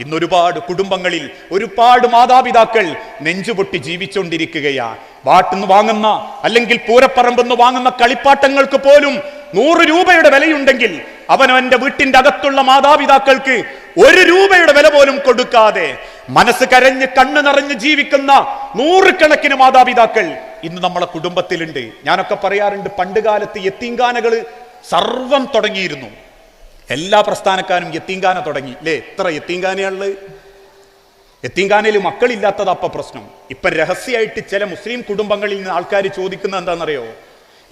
ഇന്നൊരുപാട് കുടുംബങ്ങളിൽ ഒരുപാട് മാതാപിതാക്കൾ നെഞ്ചുപൊട്ടി ജീവിച്ചുകൊണ്ടിരിക്കുകയാണ് വാട്ടുന്ന് വാങ്ങുന്ന അല്ലെങ്കിൽ പൂരപ്പറമ്പെന്ന് വാങ്ങുന്ന കളിപ്പാട്ടങ്ങൾക്ക് പോലും നൂറ് രൂപയുടെ വിലയുണ്ടെങ്കിൽ അവനവന്റെ വീട്ടിന്റെ അകത്തുള്ള മാതാപിതാക്കൾക്ക് ഒരു രൂപയുടെ വില പോലും കൊടുക്കാതെ മനസ്സ് കരഞ്ഞ് കണ്ണു നിറഞ്ഞ് ജീവിക്കുന്ന നൂറുകണക്കിന് മാതാപിതാക്കൾ ഇന്ന് നമ്മളെ കുടുംബത്തിലുണ്ട്. ഞാനൊക്കെ പറയാറുണ്ട് പണ്ട് കാലത്ത് സർവം തുടങ്ങിയിരുന്നു. എല്ലാ പ്രസ്ഥാനക്കാരും എത്തീങ്കാന തുടങ്ങി. അല്ലേ എത്ര എത്തീങ്കാനയാണുള്ളത് എത്തീങ്കാനയിൽ മക്കളില്ലാത്തത് അപ്പ പ്രശ്നം. ഇപ്പൊ രഹസ്യമായിട്ട് ചില മുസ്ലിം കുടുംബങ്ങളിൽ നിന്ന് ആൾക്കാർ ചോദിക്കുന്നത് എന്താണെന്നറിയോ?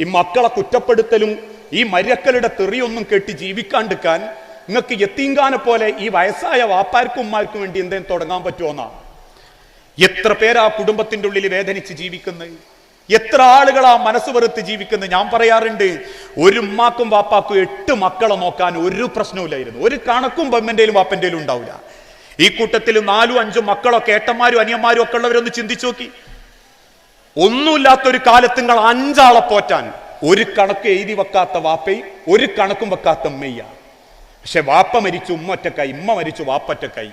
ഈ മക്കളെ കുറ്റപ്പെടുത്തലും ഈ മര്യക്കളുടെ തെറിയൊന്നും കെട്ടി ജീവിക്കാണ്ടിരിക്കാൻ നിങ്ങൾക്ക് എത്തീങ്കാനെ പോലെ ഈ വയസ്സായ വാപ്പാർക്കും ഉമ്മാർക്കും വേണ്ടി എന്തെങ്കിലും തുടങ്ങാൻ പറ്റുമോ എന്നാണ് എത്ര പേരാ കുടുംബത്തിന്റെ ഉള്ളിൽ വേദനിച്ച് ജീവിക്കുന്നത്? എത്ര ആളുകൾ ആ മനസ്സ് വെറുത്ത് ജീവിക്കുന്നത് ഞാൻ പറയാറുണ്ട് ഒരു ഉമ്മാക്കും വാപ്പാക്കും എട്ട് മക്കളെ നോക്കാൻ ഒരു പ്രശ്നവുമില്ലായിരുന്നു. ഒരു കണക്കും ബമ്മന്റെയിലും വാപ്പന്റെയിലും ഉണ്ടാവില്ല. ഈ കൂട്ടത്തിൽ നാലും അഞ്ചും മക്കളൊക്കെ ഏട്ടന്മാരും അനിയന്മാരും ഒക്കെ ഉള്ളവരൊന്ന് ചിന്തിച്ചു നോക്കി. ഒന്നുമില്ലാത്തൊരു കാലത്ത് നിങ്ങൾ അഞ്ചാളെ പോറ്റാൻ ഒരു കണക്ക് എഴുതി വെക്കാത്ത വാപ്പയും ഒരു കണക്കും വെക്കാത്ത ഉമ്മയ്യ പക്ഷെ വാപ്പ മരിച്ചു ഉമ്മ ഒറ്റക്കായി. ഉമ്മ മരിച്ചു വാപ്പ ഒറ്റക്കായി.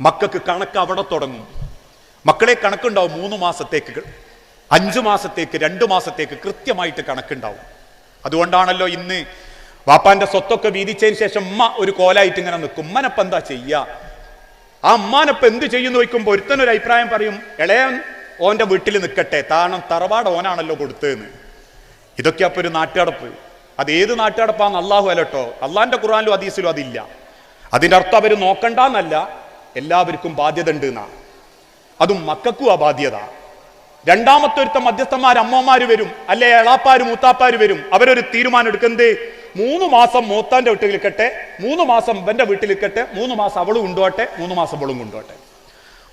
മക്കൾക്ക് കണക്ക് അവിടെ തുടങ്ങും. മക്കളെ കണക്കുണ്ടാവും മൂന്ന് മാസത്തേക്ക്. അഞ്ചു മാസത്തേക്ക് രണ്ടു മാസത്തേക്ക് കൃത്യമായിട്ട് കണക്കുണ്ടാവും. അതുകൊണ്ടാണല്ലോ ഇന്ന് വാപ്പാന്റെ സ്വത്തൊക്കെ വീതിച്ചതിന് ശേഷം ഉമ്മ ഒരു കോലായിട്ട് ഇങ്ങനെ നിൽക്കും. ഉമ്മനപ്പം എന്താ ചെയ്യുക ആ അമ്മാനപ്പം എന്ത് ചെയ്യുന്നു ചോദിക്കുമ്പോൾ ഒരുത്തനൊരു അഭിപ്രായം പറയും ഇളയൻ ഓന്റെ വീട്ടിൽ നിൽക്കട്ടെ താണം തറവാട് ഓനാണല്ലോ കൊടുത്തതെന്ന്. ഇതൊക്കെ അപ്പൊ ഒരു നാട്ടടപ്പ് അത് ഏത് നാട്ടടപ്പാന്ന് അള്ളാഹു അലട്ടോ. അള്ളാന്റെ ഖുറാനിലും അതീസിലും അതില്ല. അതിന്റെ അർത്ഥം അവർ നോക്കണ്ടെന്നല്ല എല്ലാവർക്കും ബാധ്യത ഉണ്ട് എന്നാ. അതും മക്കൾക്കും ആ ബാധ്യത. രണ്ടാമത്തെ ഒരുത്ത മധ്യസ്ഥന്മാർ അമ്മമാർ വരും അല്ലെ എളാപ്പാര് മൂത്താപ്പാര് വരും. അവരൊരു തീരുമാനം എടുക്കുന്നത് മൂന്ന് മാസം മൂത്താന്റെ വീട്ടിൽ നിൽക്കട്ടെ മൂന്ന് മാസം ഇവന്റെ വീട്ടിൽ നിൽക്കട്ടെ മൂന്ന് മാസം അവളും കൊണ്ടുപോട്ടെ മൂന്ന് മാസം അവളും കൊണ്ടുപോട്ടെ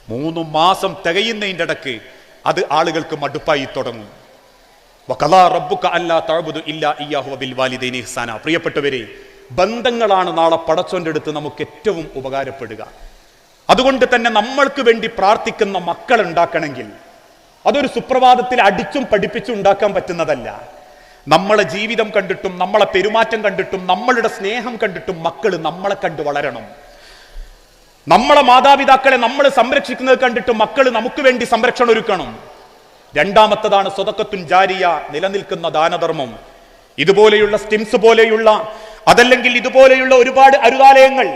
മൂന്ന് മാസം തികയുന്നതിന്റെ ഇടയ്ക്ക് അത് ആളുകൾക്ക് മടുപ്പായി തുടങ്ങും. പ്രിയപ്പെട്ടവരെ ബന്ധങ്ങളാണ് നാളെ പടച്ചോന്റെ അടുത്ത് നമുക്ക് ഏറ്റവും ഉപകാരപ്പെടുക. അതുകൊണ്ട് തന്നെ നമ്മൾക്ക് വേണ്ടി പ്രാർത്ഥിക്കുന്ന മക്കൾ ഉണ്ടാക്കണമെങ്കിൽ അതൊരു സുപ്രഭാതത്തിൽ അടിച്ചും പഠിപ്പിച്ചും ഉണ്ടാക്കാൻ പറ്റുന്നതല്ല. നമ്മളെ ജീവിതം കണ്ടിട്ടും നമ്മളെ പെരുമാറ്റം കണ്ടിട്ടും നമ്മളുടെ സ്നേഹം കണ്ടിട്ടും മക്കൾ നമ്മളെ കണ്ട് വളരണം. നമ്മളെ മാതാപിതാക്കളെ നമ്മൾ സംരക്ഷിക്കുന്നത് കണ്ടിട്ട് മക്കൾ നമുക്ക് വേണ്ടി സംരക്ഷണം ഒരുക്കണം. രണ്ടാമത്തതാണ് സ്വതക്കത്തുൻ ജാരിയ നിലനിൽക്കുന്ന ദാനധർമ്മം. ഇതുപോലെയുള്ള സ്റ്റിംസ് പോലെയുള്ള അതല്ലെങ്കിൽ ഇതുപോലെയുള്ള ഒരുപാട് അരുതാലയങ്ങൾ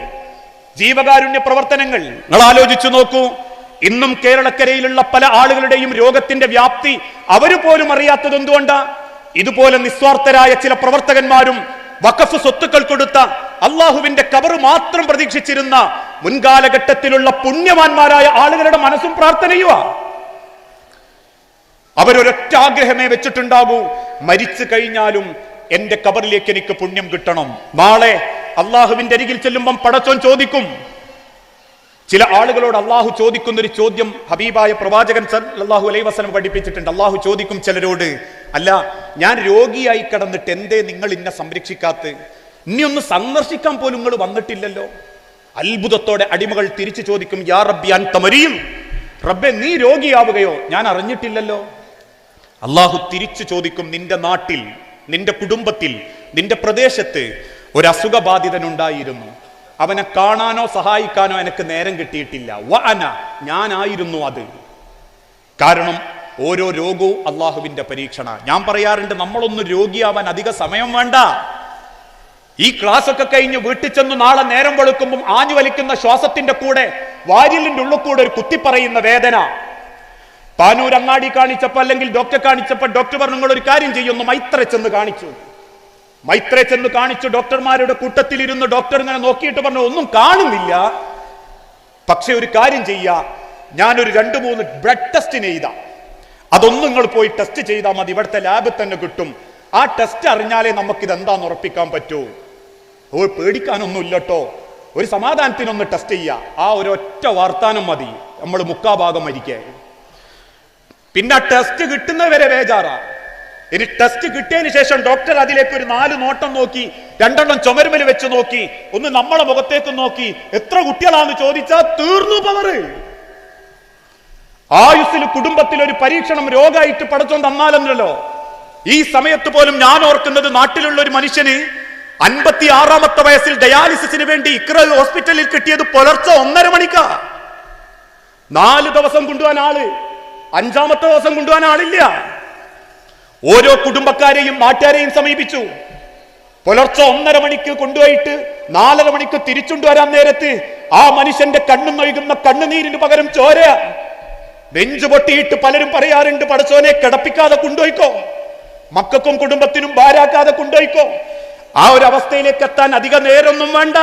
ജീവകാരുണ്യ പ്രവർത്തനങ്ങൾ. നിങ്ങൾ ആലോചിച്ചു നോക്കൂ ഇന്നും കേരളക്കരയിലുള്ള പല ആളുകളുടെയും രോഗത്തിന്റെ വ്യാപ്തി അവർ പോലും അറിയാത്തത് എന്തുകൊണ്ടാ? ഇതുപോലെ നിസ്വാർത്ഥരായ ചില പ്രവർത്തകന്മാരും വഖഫ് സ്വത്തുക്കൾ കൊടുത്ത അള്ളാഹുവിന്റെ കബറ് മാത്രം പ്രതീക്ഷിച്ചിരുന്ന മുൻകാലഘട്ടത്തിലുള്ള പുണ്യവാന്മാരായ ആളുകളുടെ മനസ്സും പ്രാർത്ഥനയുവാ. അവരൊരൊറ്റ ആഗ്രഹമേ വെച്ചിട്ടുണ്ടാകൂ മരിച്ചു കഴിഞ്ഞാലും എന്റെ കബറിലേക്ക് എനിക്ക് പുണ്യം കിട്ടണം. നാളെ അള്ളാഹുവിന്റെ അരികിൽ ചെല്ലുമ്പം പടച്ചോൻ ചോദിക്കും ചില ആളുകളോട് അള്ളാഹു ചോദിക്കുന്ന ഒരു ചോദ്യം ഹബീബായ പ്രവാചകൻ അള്ളാഹു അലൈ വസനം പഠിപ്പിച്ചിട്ടുണ്ട്. അള്ളാഹു ചോദിക്കും ചിലരോട് അല്ല ഞാൻ രോഗിയായി കടന്നിട്ട് എന്തേ നിങ്ങൾ ഇന്നെ സംരക്ഷിക്കാത്ത? ഇനി ഒന്ന് സന്ദർശിക്കാൻ പോലും നിങ്ങൾ വന്നിട്ടില്ലല്ലോ. അത്ഭുതത്തോടെ അടിമകൾ തിരിച്ചു ചോദിക്കും യാ റബ്ബി അൻ തമരിയും റബ്ബെ നീ രോഗിയാവുകയോ? ഞാൻ അറിഞ്ഞിട്ടില്ലല്ലോ. അള്ളാഹു തിരിച്ചു ചോദിക്കും നിന്റെ നാട്ടിൽ നിന്റെ കുടുംബത്തിൽ നിന്റെ പ്രദേശത്ത് ഒരു അസുഖബാധിതനുണ്ടായിരുന്നു. അവനെ കാണാനോ സഹായിക്കാനോ എനിക്ക് നേരം കിട്ടിയിട്ടില്ല. വന ഞാനായിരുന്നു അത്. കാരണം ഓരോ രോഗവും അള്ളാഹുവിന്റെ പരീക്ഷണ. ഞാൻ പറയാറുണ്ട് നമ്മളൊന്ന് രോഗിയാവാൻ അധിക സമയം വേണ്ട. ഈ ക്ലാസ് ഒക്കെ കഴിഞ്ഞ് വീട്ടിൽ ചെന്ന് നാളെ നേരം വെളുക്കുമ്പോൾ ആഞ്ഞു വലിക്കുന്ന ശ്വാസത്തിന്റെ കൂടെ വാര്യലിന്റെ ഉള്ളിൽ കൂടെ ഒരു കുത്തിപ്പറയുന്ന വേദന. പാനൂർ അങ്ങാടി കാണിച്ചപ്പോ അല്ലെങ്കിൽ ഡോക്ടറെ കാണിച്ചപ്പോ ഡോക്ടർ പറഞ്ഞു നിങ്ങൾ ഒരു കാര്യം ചെയ്യുന്നു മൈത്ര ചെന്ന് കാണിച്ചു. മൈത്ര ചെന്ന് കാണിച്ചു ഡോക്ടർമാരുടെ കൂട്ടത്തിലിരുന്ന് ഡോക്ടർ ഇങ്ങനെ നോക്കിയിട്ട് പറഞ്ഞു ഒന്നും കാണുന്നില്ല. പക്ഷെ ഒരു കാര്യം ചെയ്യാ. ഞാനൊരു രണ്ട് മൂന്ന് ബ്ലഡ് ടെസ്റ്റിന് ചെയ്താ. അതൊന്നും നിങ്ങൾ പോയി ടെസ്റ്റ് ചെയ്താൽ മതി. ഇവിടുത്തെ ലാബിൽ തന്നെ കിട്ടും. ആ ടെസ്റ്റ് അറിഞ്ഞാലേ നമുക്ക് എന്താന്ന് ഉറപ്പിക്കാൻ പറ്റൂ. ഓ പേടിക്കാനൊന്നും ഇല്ലട്ടോ. ഒരു സമാധാനത്തിനൊന്ന് ടെസ്റ്റ് ചെയ്യുക ആ ഒരു ഒറ്റ വാർത്താനം മതി. നമ്മൾ മുക്കാഭാഗം മരിക്കേ. പിന്നെ ടെസ്റ്റ് കിട്ടുന്നവരെ ബേജാറാ. ഇനി ടെസ്റ്റ് കിട്ടിയതിന് ശേഷം ഡോക്ടർ അതിലേക്ക് ഒരു നാല് നോട്ടം നോക്കി രണ്ടെണ്ണം ചുമരുമൽ വെച്ച് നോക്കി ഒന്ന് നമ്മളെ മുഖത്തേക്ക് നോക്കി എത്ര കുട്ടികളാന്ന് ചോദിച്ചാൽ തീർന്നു പവറ് ആയുസ്സിൽ കുടുംബത്തിൽ ഒരു പരീക്ഷണം രോഗമായിട്ട് പടച്ചോൻ തന്നാലെന്നല്ലോ. ഈ സമയത്ത് പോലും ഞാൻ ഓർക്കുന്നത് നാട്ടിലുള്ള ഒരു മനുഷ്യന് അൻപത്തി ആറാമത്തെ വയസ്സിൽ ഡയാലിസിസിന് വേണ്ടി ഇക്ര ഹോസ്പിറ്റലിൽ കിട്ടിയത് പുലർച്ചെ ഒന്നര മണിക്കാ. നാല് ദിവസം കൊണ്ടുപോകാൻ ആൾ അഞ്ചാമത്തെ ദിവസം കൊണ്ടുപോകാൻ ആളില്ല. ഓരോ കുടുംബക്കാരെയും നാട്ടുകാരെയും സമീപിച്ചു. പുലർച്ചെ ഒന്നര മണിക്ക് കൊണ്ടുപോയിട്ട് നാലര മണിക്ക് തിരിച്ചുകൊണ്ടുവരാൻ നേരത്ത് ആ മനുഷ്യന്റെ കണ്ണു നൊഴുകുന്ന കണ്ണുനീരിന് പകരം ചോര. നെഞ്ചു പൊട്ടിയിട്ട് പലരും പറയാറുണ്ട് പടച്ചോനെ കിടപ്പിക്കാതെ കൊണ്ടുപോയിക്കോ. മക്കൾക്കും കുടുംബത്തിനും ഭാരാക്കാതെ കൊണ്ടുപോയിക്കോ. ആ ഒരു അവസ്ഥയിലേക്ക് എത്താൻ അധിക നേരമൊന്നും വേണ്ട.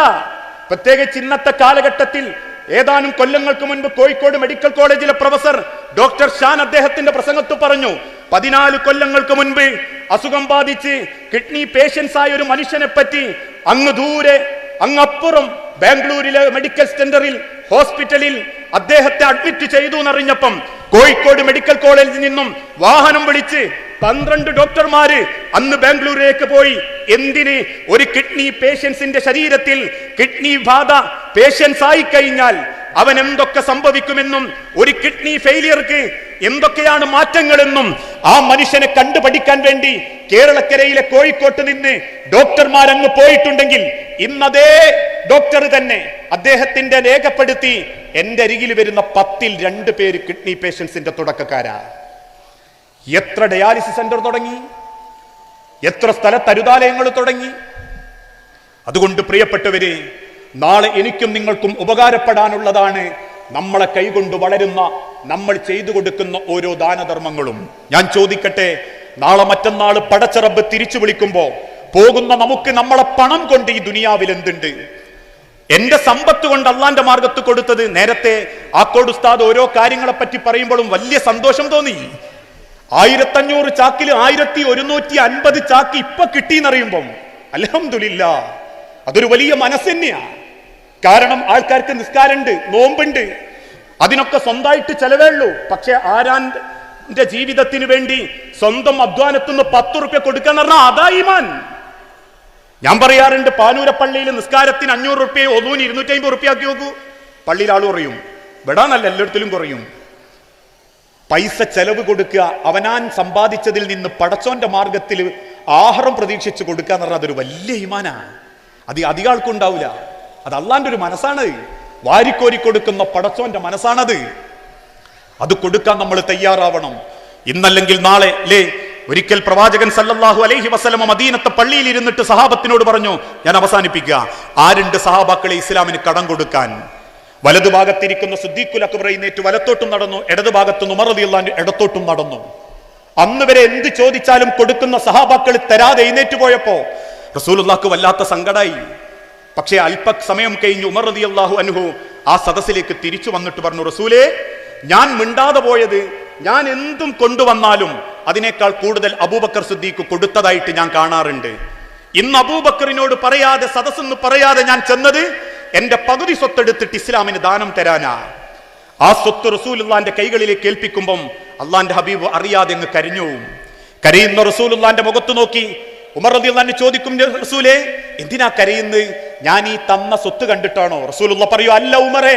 പ്രത്യേകിച്ച് ഇന്നത്തെ കാലഘട്ടത്തിൽ ഏതാനും കൊല്ലങ്ങൾക്ക് മുൻപ് കോഴിക്കോട് മെഡിക്കൽ കോളേജിലെ പ്രൊഫസർ ഡോക്ടർ ഷാൻ അദ്ദേഹത്തിന്റെ പ്രസംഗത്തിൽ പറഞ്ഞു പതിനാല് കൊല്ലങ്ങൾക്ക് മുൻപ് അസുഖം ബാധിച്ച് കിഡ്നി പേഷ്യൻസ് ആയ ഒരു മനുഷ്യനെ പറ്റി അങ്ങ് ദൂരെ അങ്ങപ്പുറം ബാംഗ്ലൂരിലെ മെഡിക്കൽ സെന്ററിൽ ഹോസ്പിറ്റലിൽ അദ്ദേഹത്തെ അഡ്മിറ്റ് ചെയ്തു എന്നറിഞ്ഞപ്പം കോഴിക്കോട് മെഡിക്കൽ കോളേജിൽ നിന്നും വാഹനം വിളിച്ച് പന്ത്രണ്ട് ഡോക്ടർമാര് അന്ന് ബാംഗ്ലൂരിലേക്ക് പോയി. എന്തിന്? ഒരു കിഡ്നി പേഷ്യൻസിന്റെ ശരീരത്തിൽ കിഡ്നി ബാധ പേഷ്യൻസ് ആയി കഴിഞ്ഞാൽ അവൻ എന്തൊക്കെ സംഭവിക്കുമെന്നും ഒരു കിഡ്നി ഫെയിലിയർക്ക് എന്തൊക്കെയാണ് മാറ്റങ്ങളെന്നും ആ മനുഷ്യനെ കണ്ടുപഠിക്കാൻ വേണ്ടി കേരളക്കരയിലെ കോഴിക്കോട്ട് നിന്ന് ഡോക്ടർമാർ അങ്ങ് പോയിട്ടുണ്ടെങ്കിൽ ഇന്നതേ ഡോക്ടർ തന്നെ അദ്ദേഹത്തിന്റെ രേഖപ്പെടുത്തി എന്റെ അരികിൽ വരുന്ന പത്തിൽ രണ്ട് പേര് കിഡ്നി പേഷ്യൻസിന്റെ തുടക്കക്കാരാ. എത്ര ഡയാലിസിസ് സെന്റർ തുടങ്ങി? എത്ര സ്ഥലത്ത് അരുതാലയങ്ങൾ തുടങ്ങി? അതുകൊണ്ട് പ്രിയപ്പെട്ടവരെ നാളെ എനിക്കും നിങ്ങൾക്കും ഉപകാരപ്പെടാനുള്ളതാണ് നമ്മളെ കൈകൊണ്ട് വളരുന്ന നമ്മൾ ചെയ്തു കൊടുക്കുന്ന ഓരോ ദാനധർമ്മങ്ങളും. ഞാൻ ചോദിക്കട്ടെ നാളെ മറ്റന്നാൾ പടച്ചറബ് തിരിച്ചു വിളിക്കുമ്പോ പോകുന്ന നമുക്ക് നമ്മളെ പണം കൊണ്ട് ഈ ദുനിയാവിൽ എന്തുണ്ട്? എന്റെ സമ്പത്ത് കൊണ്ട് അള്ളാന്റെ മാർഗത്ത് കൊടുത്തത് നേരത്തെ ആക്കോട് ഉസ്താദ് ഓരോ കാര്യങ്ങളെ പറ്റി പറയുമ്പോഴും വലിയ സന്തോഷം തോന്നി. ആയിരത്തഞ്ഞൂറ് ചാക്കിൽ ആയിരത്തി ഒരുന്നൂറ്റി അൻപത് ചാക്ക് ഇപ്പൊ കിട്ടിയെന്നറിയുമ്പം അലഹമില്ല അതൊരു വലിയ മനസ്സന്നെയാ. കാരണം ആൾക്കാർക്ക് നിസ്കാരമുണ്ട് നോമ്പുണ്ട് അതിനൊക്കെ സ്വന്തമായിട്ട് ചെലവേ പക്ഷെ ആരാന്റെ ജീവിതത്തിന് വേണ്ടി സ്വന്തം അധ്വാനത്തുനിന്ന് പത്ത് റുപ്യ കൊടുക്കാന്ന് പറഞ്ഞാൽ അതായിമാൻ ഞാൻ പറയാറുണ്ട് പാനൂരപ്പള്ളിയിൽ നിസ്കാരത്തിന് അഞ്ഞൂറ് റുപ്യ ഒന്നൂന് ഇരുന്നൂറ്റി അമ്പത് റുപ്യ ആക്കി നോക്കൂ. പള്ളിയിൽ ആൾ കുറയും വിടാനല്ല എല്ലായിടത്തിലും കുറയും. പൈസ ചെലവ് കൊടുക്കുക അവനാൻ സമ്പാദിച്ചതിൽ നിന്ന് പടച്ചോന്റെ മാർഗത്തിൽ ആഹാരം പ്രതീക്ഷിച്ച് കൊടുക്കുക എന്ന് പറഞ്ഞാൽ അതൊരു വലിയ ഇമാനാണ് അത് അധികം ആൾക്കുണ്ടാവില്ല അത് അല്ലാണ്ട് ഒരു മനസ്സാണ് വാരിക്കോരി കൊടുക്കുന്ന പടച്ചോന്റെ മനസ്സാണത്. അത് കൊടുക്കാൻ നമ്മൾ തയ്യാറാവണം. ഇന്നല്ലെങ്കിൽ നാളെ ലേ ഒരിക്കൽ പ്രവാചകൻ സല്ലല്ലാഹു അലൈഹി വസല്ലമ മദീനത്തെ പള്ളിയിൽ ഇരുന്നിട്ട് സഹാബത്തിനോട് പറഞ്ഞു ഞാൻ അവസാനിപ്പിക്കുക. ആരുണ്ട് സഹാബാക്കളെ ഇസ്ലാമിന് കടം കൊടുക്കാൻ? വലതുഭാഗത്തിരിക്കുന്ന സുദ്ദീഖുൽ അക്ബർ നേറ്റ് വലത്തോട്ടും നടന്നു ഇടതു ഭാഗത്ത് നുമറതിയുള്ള ഇടത്തോട്ടും നടന്നു. അന്ന് വരെ എന്ത് ചോദിച്ചാലും കൊടുക്കുന്ന സഹാബാക്കൾ തരാതെ എഴുന്നേറ്റ് പോയപ്പോ റസൂൽക്ക് വല്ലാത്ത സങ്കടായി. പക്ഷേ അല്പ സമയം കഴിഞ്ഞ് ഉമർ റതി അള്ളാഹു അനുഹു ആ സദസ്സിലേക്ക് തിരിച്ചു വന്നിട്ട് പറഞ്ഞു റസൂലേ ഞാൻ മിണ്ടാതെ പോയത് ഞാൻ എന്തും കൊണ്ടുവന്നാലും അതിനേക്കാൾ കൂടുതൽ അബൂബക്കർ സിദ്ദീഖ് കൊടുത്തതായിട്ട് ഞാൻ കാണാറുണ്ട് ഇന്ന് അബൂബക്കറിനോട് പറയാതെ സദസ്സെന്ന് പറയാതെ ഞാൻ ചെന്നത് എന്റെ പകുതി സ്വത്തെടുത്തിട്ട് ഇസ്ലാമിന് ദാനം തരാനാ ആ സ്വത്ത് റസൂലുള്ളാന്റെ കൈകളിലേക്ക് ഏൽപ്പിക്കുമ്പം അള്ളാന്റെ ഹബീബ് അറിയാതെ അങ്ങ് കരഞ്ഞു. കരയുന്ന റസൂലുള്ളാന്റെ മുഖത്ത് നോക്കി ഉമർ റളിയല്ലാഹു ചോദിക്കും റസൂലേ എന്തിനാ കരയുന്നത്? ഞാൻ ഈ തന്ന സ്വത്ത് കണ്ടിട്ടാണോ? റസൂലുള്ള പറയൂ അല്ല ഉമറെ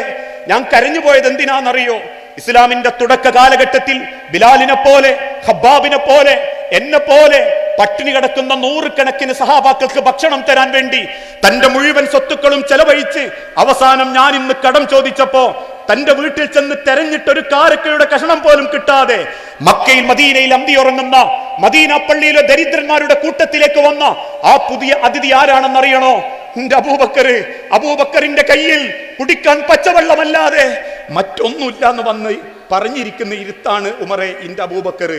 ഞാൻ കരഞ്ഞു പോയത് എന്തിനാണെന്നറിയോ? ഇസ്ലാമിന്റെ തുടക്ക കാലഘട്ടത്തിൽ ബിലാലിനെ പോലെ ഹബ്ബാബിനെ പോലെ എന്നെ പോലെ പട്ടിണി കിടക്കുന്ന നൂറുകണക്കിന് സഹാബാക്കൾക്ക് ഭക്ഷണം തരാൻ വേണ്ടി തന്റെ മുഴുവൻ സ്വത്തുക്കളും ചെലവഴിച്ച് അവസാനം ഞാൻ ഇന്ന് കടം ചോദിച്ചപ്പോ തന്റെ വീട്ടിൽ ചെന്ന് തെരഞ്ഞിട്ട് ഒരു കാരക്കയുടെ കഷണം പോലും കിട്ടാതെ മക്കയിൽ മദീനയിൽ അന്തി ഉറങ്ങുന്ന മദീന പള്ളിയിലെ ദരിദ്രന്മാരുടെ കൂട്ടത്തിലേക്ക് വന്ന ആ പുതിയ അതിഥി ആരാണെന്നറിയണോ? എന്റെ അബൂബക്കറ്. അബൂബക്കറിന്റെ കയ്യിൽ കുടിക്കാൻ പച്ചവെള്ളമല്ലാതെ മറ്റൊന്നുമില്ല എന്ന് വന്ന് പറഞ്ഞിരിക്കുന്ന ഇരുത്താണ് ഉമറെ ഇന്റെ അബൂബക്കർ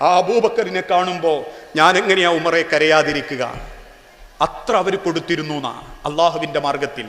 ആ അബൂബക്കറിനെ കാണുമ്പോ ഞാൻ എങ്ങനെയാ ഉമറെ കരയാതിരിക്കുക? അത്ര അവർ കൊടുത്തിരുന്നു എന്നാ. അള്ളാഹുവിന്റെ മാർഗത്തിൽ.